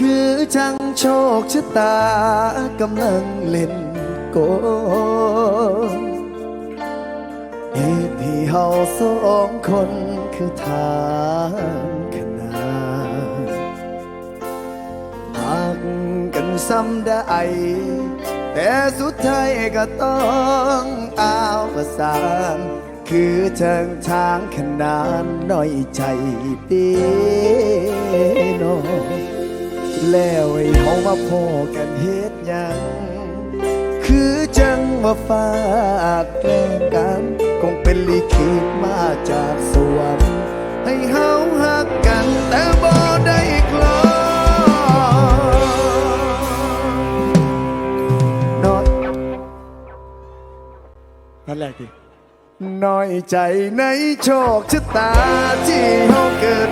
คือจังโชคชะตากำลังเล่นโกงเหตุที่เฮาสองคนคือทางขนานหักกันซ้ำได้แต่สุดท้ายก็ต้องเอาประสานคือเชิงทางขนานน้อยใจเดีนอ แล้วไอ้เฮามาพอกันเฮ็ดหยังคือจังว่าฝากแกล้งกันคงเป็นลิขิตมาจากสวรรค์ให้เฮาหักกันแต่บ่ได้กลอนน้อยนั่นแหละดิน้อยใจในโชคชะตาที่เฮาเกิด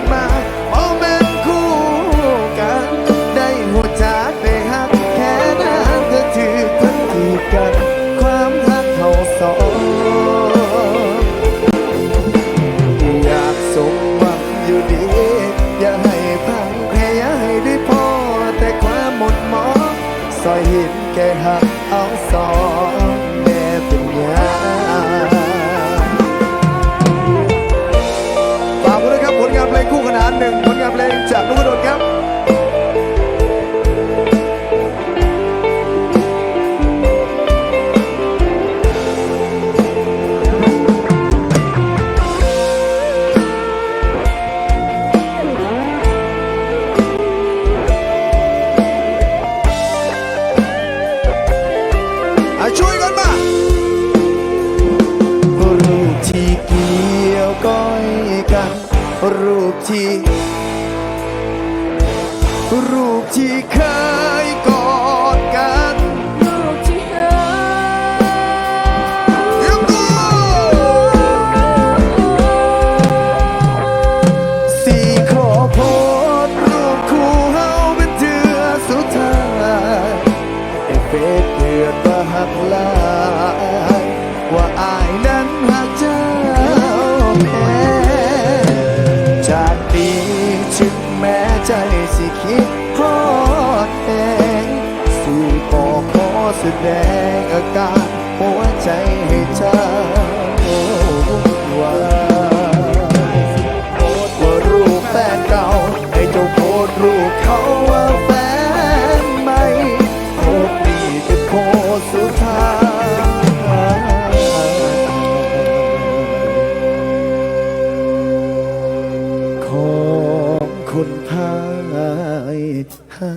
อยเห็นแก่หักเอาสองแม่เป็นยาฝากด้วยครับผลงานเพลงคู่ขนานหนึ่งผลงานเพลงจากนุกดลครับ อาช่วยกันมารูปที่เกี่ยวก้อยกัน รูปที่ รูปที่เคยก่อ สิคิดทอดแหงสิบอกขอแสดงอาการหัวใจ คนพายหา